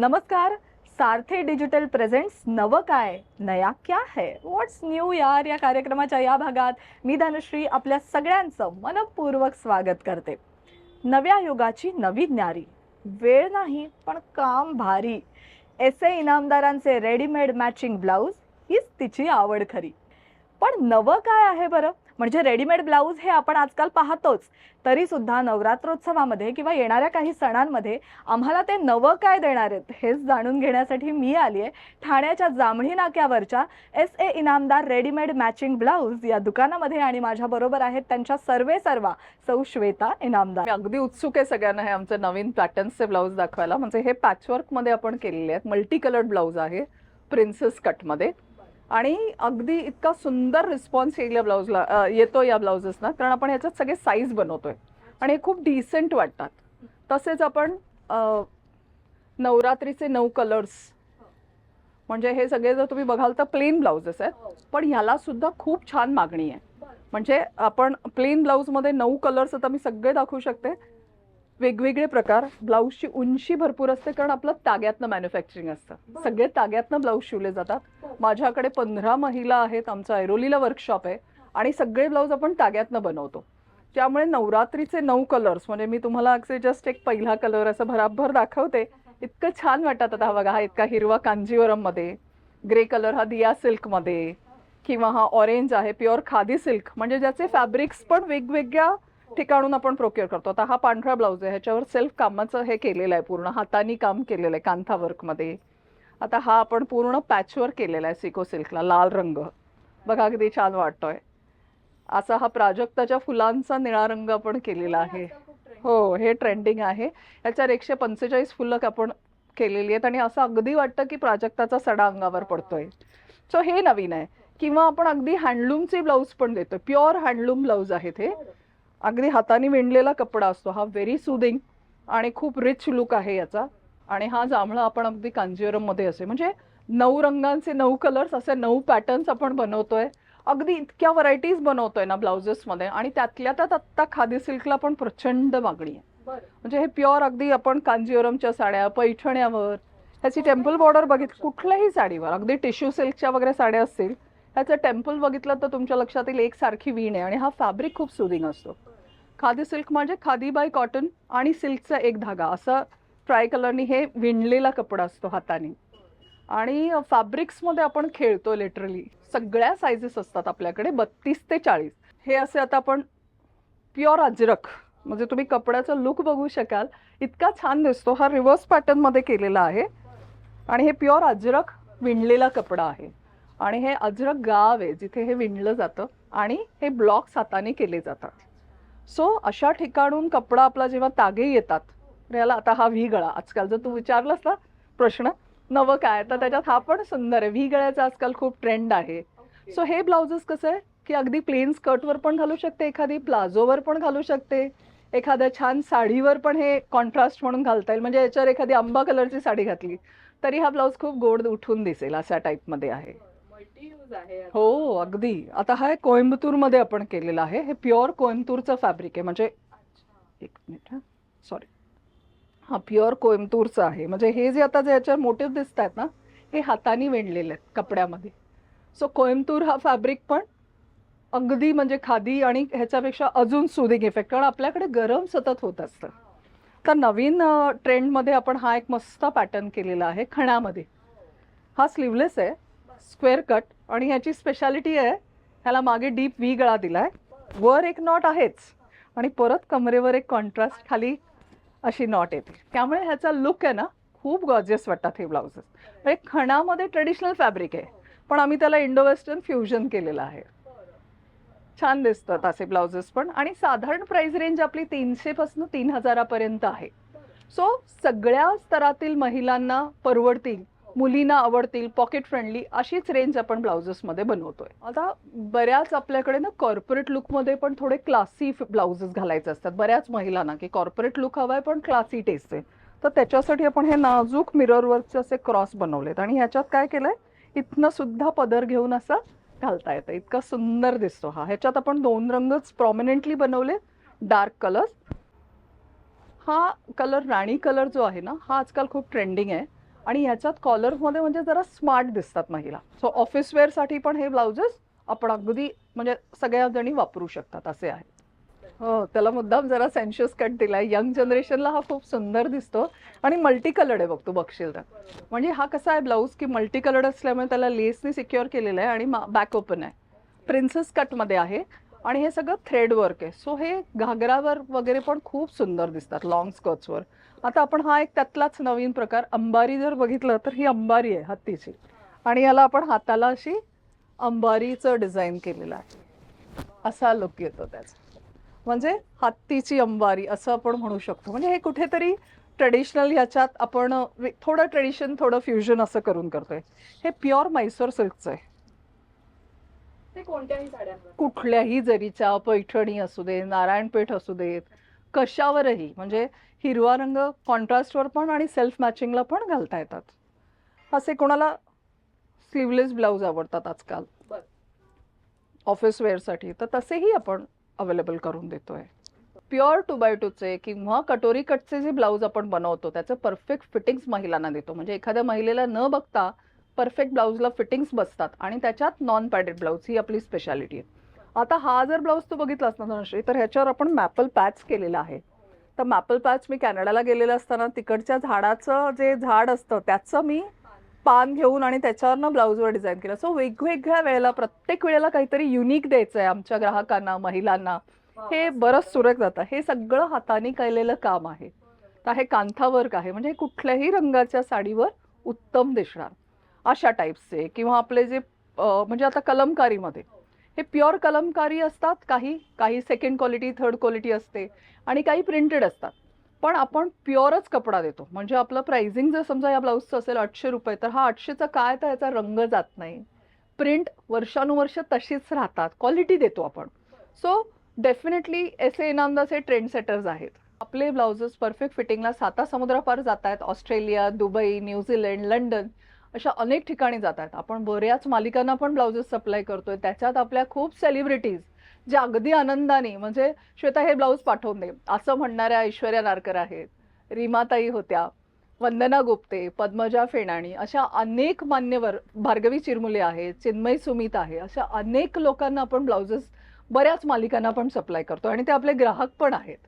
नमस्कार सारथे digital presents नवं काय नया क्या है? व्हॉट्स न्यू यार या कार्यक्रमाच्या या भागात मी धनश्री आपल्या सगळ्यांचं मनपूर्वक स्वागत करते. नव्या युगाची नवी ज्ञारी. वेळ नाही पण काम भारी. एस ए इनामदारांचे रेडीमेड मॅचिंग ब्लाऊज हीच तिची आवड खरी. पण नवं काय आहे बरं? म्हणजे रेडीमेड ब्लाऊज हे आपण आजकाल पाहतोच. तरी सुद्धा नवरात्रोत्सवामध्ये किंवा येणाऱ्या काही सणांमध्ये आम्हाला ते नवं काय देणार आहेत हेच जाणून घेण्यासाठी मी आली आहे ठाण्याच्या जांभळी नाक्यावरच्या S A Inamdar readymade matching blouse या दुकानामध्ये आणि माझ्याबरोबर आहेत त्यांच्या सर्वे सर्वा सौ श्वेता इनामदार. अगदी उत्सुक आहे सगळ्यांना हे आमचे नवीन पॅटर्न्सचे ब्लाऊज दाखवायला. म्हणजे हे पॅचवर्कमध्ये आपण केलेले आहेत. मल्टी कलर्ड ब्लाऊज आहे प्रिन्सेस कटमध्ये आणि अगदी इतका सुंदर रिस्पॉन्स येईल या ब्लाऊजला येतो या ब्लाऊजेसना कारण आपण ह्याच्यात सगळे साईज बनवतोय. आणि हे खूप डिसेंट वाटतात. तसेच आपण नवरात्रीचे नऊ कलर्स म्हणजे हे सगळे जर तुम्ही बघाल तर प्लेन ब्लाउजेस आहेत. पण ह्याला सुद्धा खूप छान मागणी आहे. म्हणजे आपण प्लेन ब्लाऊजमध्ये नऊ कलर्स आता मी सगळे दाखवू शकते. वेगवेगळे प्रकार. ब्लाऊजची उंची भरपूर असते कारण आपलं ताग्यातनं मॅन्युफॅक्चरिंग असतं. सगळे ताग्यातनं ब्लाऊज शिवले जातात. माझ्याकडे पंधरा महिला आहेत आमचं ऐरोलीला वर्कशॉप आहे आणि सगळे ब्लाऊज आपण ताग्यातनं बनवतो. त्यामुळे नवरात्रीचे नऊ कलर्स म्हणजे मी तुम्हाला असे जस्ट एक पहिला कलर असं भराभर दाखवते. इतकं छान वाटत आता हा बघा हा इतका हिरवा कांजीवरममध्ये ग्रे कलर हा दिया सिल्कमध्ये किंवा हा ऑरेंज आहे प्युअर खादी सिल्क म्हणजे ज्याचे फॅब्रिक्स पण वेगवेगळ्या ठिकाणून आपण प्रोक्युअर करतो. आता हा पांढरा ब्लाऊज आहे ह्याच्यावर सेल्फ कामाचं हे केलेलं आहे पूर्ण हातानी काम केलेलं आहे कांथा वर्कमध्ये आता हा आपण पूर्ण पॅचवर केलेला आहे सिको सिल्कला लाल रंग. बघा अगदी छान वाटतोय. असा हा प्राजक्ताच्या फुलांचा निळा रंग आपण केलेला आहे. हो हे ट्रेंडिंग आहे. याच्यावर एकशे पंचेचाळीस फुलं आपण केलेली आहेत आणि असं अगदी वाटतं की प्राजक्ताचा सडा अंगावर पडतोय. सो हे नवीन आहे. किंवा आपण अगदी हँडलूमचे ब्लाऊज पण देतो प्युअर हँडलूम ब्लाऊज आहेत हे. अगदी हाताने विणलेला कपडा असतो. हा व्हेरी सुदिंग आणि खूप रिच लुक आहे याचा. आणि हा जांभळा आपण अगदी कांजीवरममध्ये असे म्हणजे नऊ रंगांचे नऊ कलर्स असे नऊ पॅटर्न्स आपण बनवतोय. अगदी इतक्या व्हरायटीज बनवतोय ना ब्लाउजेसमध्ये आणि त्यातल्या त्यात आत्ता खादी सिल्कला पण प्रचंड मागणी आहे. म्हणजे हे प्युअर अगदी आपण कांजीवरमच्या साड्या पैठण्यावर ह्याची टेम्पल बॉर्डर बघित कुठल्याही साडीवर अगदी टिश्यू सिल्कच्या वगैरे साड्या असतील ह्याचं टेम्पल बघितलं तर तुमच्या लक्षात येईल एक सारखी वीण आहे आणि हा फॅब्रिक खूप सुदिंग असतो. खादी सिल्क म्हणजे खादी बाय कॉटन आणि सिल्कचा एक धागा असं ट्रायकलरनी हे विणलेला कपडा असतो हाताने. आणि फॅब्रिक्समध्ये आपण खेळतो लिटरली सगळ्या सायझेस असतात आपल्याकडे बत्तीस ते चाळीस. हे असे आता आपण प्युअर अजरक म्हणजे तुम्ही कपड्याचा लुक बघू शकाल इतका छान दिसतो. हा रिव्हर्स पॅटर्नमध्ये केलेला आहे. आणि हे प्युअर अजरक विणलेला कपडा आहे. आणि हे अजरक गाव आहे जिथे हे विणलं जातं आणि हे ब्लॉक्स हाताने केले जातात. सो अशा ठिकाणून कपडा आपला जेव्हा तागे येतात याला आता हा व्ही गळा. आजकाल जर तू विचारलास ना प्रश्न नवं काय? तर त्याच्यात हा पण सुंदर आहे. व्ही गळ्याचा आजकाल खूप ट्रेंड आहे. सो हे ब्लाउजेस कसं आहे? की अगदी प्लेन स्कर्टवर पण घालू शकते एखादी प्लाझोवर पण घालू शकते एखाद्या छान साडीवर पण हे कॉन्ट्रास्ट म्हणून घालता येईल. म्हणजे याच्यावर एखादी आंबा कलरची साडी घातली तरी हा ब्लाऊज खूप गोड उठून दिसेल अशा टाईपमध्ये आहे. हो अगदी. आता हा कोइंबतूरमध्ये आपण केलेला आहे. हे प्युअर कोइंबतूरचं फॅब्रिक आहे. म्हणजे एक मिनिट हां. सॉरी हा प्युअर कोइंबतूरचं आहे. म्हणजे हे जे आता जे याच्यावर मोटिव्ह दिसत आहेत ना हे हाताने विणलेले आहेत कपड्यामध्ये. सो कोइंबतूर हा फॅब्रिक पण अगदी म्हणजे खादी आणि ह्याच्यापेक्षा अजून सुदिंग इफेक्ट कारण आपल्याकडे गरम सतत होत असतं. तर नवीन ट्रेंडमध्ये आपण हा एक मस्त पॅटर्न केलेला आहे खणामध्ये. हा स्लीवलेस आहे स्क्वेअर कट आणि ह्याची स्पेशालिटी आहे ह्याला मागे डीप वी गळा दिला आहे वर एक नॉट आहेच आणि परत कमरेवर एक कॉन्ट्रास्ट खाली अशी नॉट येते. त्यामुळे ह्याचा लुक आहे ना खूप गॉर्जियस वाटतात हे ब्लाउजेस म्हणजे खणामध्ये ट्रेडिशनल फॅब्रिक आहे पण आम्ही त्याला इंडो वेस्टर्न फ्युजन केलेलं आहे. छान दिसतात असे ब्लाउजेस पण. आणि साधारण प्राइस रेंज आपली तीनशेपासून तीन हजारापर्यंत आहे. सो सगळ्या स्तरातील महिलांना परवडतील मुलींना आवडतील पॉकेट फ्रेंडली अशीच रेंज आपण ब्लाउजेसमध्ये बनवतोय. आता बऱ्याच आपल्याकडे ना कॉर्पोरेट लुकमध्ये पण थोडे क्लासी ब्लाउजेस घालायचे असतात. बऱ्याच महिलांना की कॉर्पोरेट लुक हवाय पण क्लासी टेस्ट आहे. तर त्याच्यासाठी आपण हे नाजूक मिरर वर्कचे असे क्रॉस बनवलेत आणि ह्याच्यात काय केलंय? इथनं सुद्धा पदर घेऊन असं घालता येतं. इतका सुंदर दिसतो हा. ह्याच्यात आपण दोन रंगच प्रॉमिनेंटली बनवले. डार्क कलर्स हा कलर राणी कलर जो आहे ना हा आजकाल खूप ट्रेंडिंग आहे. आणि ह्याच्यात कॉलरमध्ये म्हणजे जरा स्मार्ट दिसतात महिला. सो ऑफिस वेअरसाठी पण हे ब्लाउजेस आपण अगदी म्हणजे सगळ्या जणी वापरू शकतात असे आहेत हो त्याला मुद्दाम जरा सेन्शियस कट दिलाय. यंग जनरेशनला हा खूप सुंदर दिसतो. आणि मल्टी कलर्ड आहे बघतो बघशील तर. म्हणजे हा कसा आहे ब्लाऊज की मल्टी कलर्ड असल्यामुळे त्याला लेसनी सिक्युअर केलेलं आहे आणि बॅक ओपन आहे. प्रिन्सेस कटमध्ये आहे. आणि हे सगळं थ्रेड वर्क आहे. सो हे घागरावर वगैरे पण खूप सुंदर दिसतात लॉंग स्कर्ट्सवर आता आपण हा एक त्यातलाच नवीन प्रकार अंबारी जर बघितलं तर ही अंबारी आहे हत्तीची. आणि याला आपण हाताला अशी अंबारीचं डिझाईन केलेलं आहे. असा लुक येतो त्याचा. म्हणजे हत्तीची अंबारी असं आपण म्हणू शकतो. म्हणजे हे कुठेतरी ट्रेडिशनल ह्याच्यात आपण थोडं ट्रेडिशन थोडं फ्युजन असं करून करतोय. हे प्युअर मैसूर सिल्कचं आहे. ते कोणत्याही साड्यांवर कुठल्याही जरीच्या पैठणी असू दे नारायणपेठ असू देत कशावरही म्हणजे हिरवा रंग कॉन्ट्रास्टवर पण आणि सेल्फ मॅचिंगला पण घालता येतात. असे कोणाला स्लीवलेस ब्लाऊज आवडतात आजकाल. ऑफिस वेअरसाठी तर तसेही आपण अवेलेबल करून देतोय. प्युअर टू बाय टूचे किंवा कटोरी कटचे जे ब्लाऊज आपण बनवतो त्याचे परफेक्ट फिटिंग्स महिलांना देतो. म्हणजे एखाद्या महिलेला न बघता परफेक्ट ब्लाऊजला फिटिंग्स बसतात आणि त्याच्यात नॉन पॅडेड ब्लाऊज ही आपली स्पेशालिटी आहे. आता हा जर ब्लाऊज तू बघितलास ना धनश्री तर ह्याच्यावर आपण मॅपल पॅच केलेला आहे. तर मॅपल पॅच मी कॅनडाला गेलेलं असताना तिकडच्या झाडाचं जे झाड असतं त्याचं मी पान घेऊन आणि त्याच्यावरनं ब्लाऊजवर डिझाईन केलं. सो वेगवेगळ्या वेळेला प्रत्येक वेळेला काहीतरी युनिक द्यायचं आहे आमच्या ग्राहकांना महिलांना. हे बरंच सुरेख जातं. हे सगळं हाताने केलेलं काम आहे. तर हे कांथा वर्क आहे. म्हणजे कुठल्याही रंगाच्या साडीवर उत्तम दिसणार. अशा टाईप्सचे किंवा आपले जे म्हणजे आता कलमकारीमध्ये. हे प्युअर कलमकारी असतात काही काही सेकंड क्वालिटी थर्ड क्वालिटी असते आणि काही प्रिंटेड असतात. पण आपण प्युअरच कपडा देतो. म्हणजे आपलं प्राइसिंग जर समजा या ब्लाऊजचं असेल आठशे रुपये तर हा आठशेचा काय तर याचा रंग जात नाही. प्रिंट वर्षानुवर्ष तशीच राहतात. क्वालिटी देतो आपण. So definitely S A Inamdar हे ट्रेंड सेटर्स आहेत. आपले ब्लाउजेस परफेक्ट फिटिंगला साता समुद्रापार जात आहेत ऑस्ट्रेलिया दुबई न्यूझीलंड लंडन अशा अनेक ठिकाणी जातात. आपण बऱ्याच मालिकांना पण ब्लाउजेस सप्लाय करतोय. त्याच्यात आपल्या खूप सेलिब्रिटीज ज्या अगदी आनंदाने म्हणजे श्वेता हे ब्लाऊज पाठवून दे. असं म्हणणाऱ्या ऐश्वर्या नारकर आहेत रीमाताई होत्या वंदना गुप्ते पद्मजा फेणाणी अशा अनेक मान्यवर भार्गवी चिरमुले आहेत चिन्मय सुमित आहे अशा अनेक लोकांना आपण ब्लाउजेस बऱ्याच मालिकांना पण सप्लाय करतो आणि ते आपले ग्राहक पण आहेत.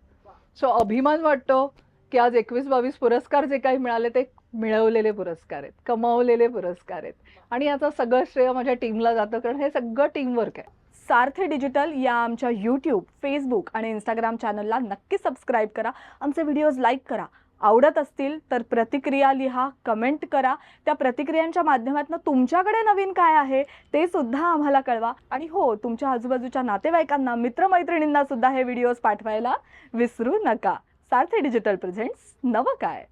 सो अभिमान वाटतो की आज एकवीस बावीस पुरस्कार जे काही मिळाले ते मिळवलेले पुरस्कार आहेत कमावलेले पुरस्कार आहेत. आणि याचं सगळं श्रेय माझ्या टीमला जातं कारण हे सगळं टीमवर्क आहे. सारथी डिजिटल या आमच्या यूट्यूब फेसबुक आणि इंस्टाग्राम चॅनलला नक्की सबस्क्राईब करा. आमचे व्हिडिओज लाईक करा. आवडत असतील तर प्रतिक्रिया लिहा कमेंट करा. त्या प्रतिक्रियांच्या माध्यमातून तुमच्याकडे नवीन काय आहे ते सुद्धा आम्हाला कळवा. आणि हो तुमच्या आजूबाजूच्या नातेवाईकांना मित्रमैत्रिणींना सुद्धा हे व्हिडिओज पाठवायला विसरू नका. सारथी डिजिटल प्रेझेंट्स नवं काय?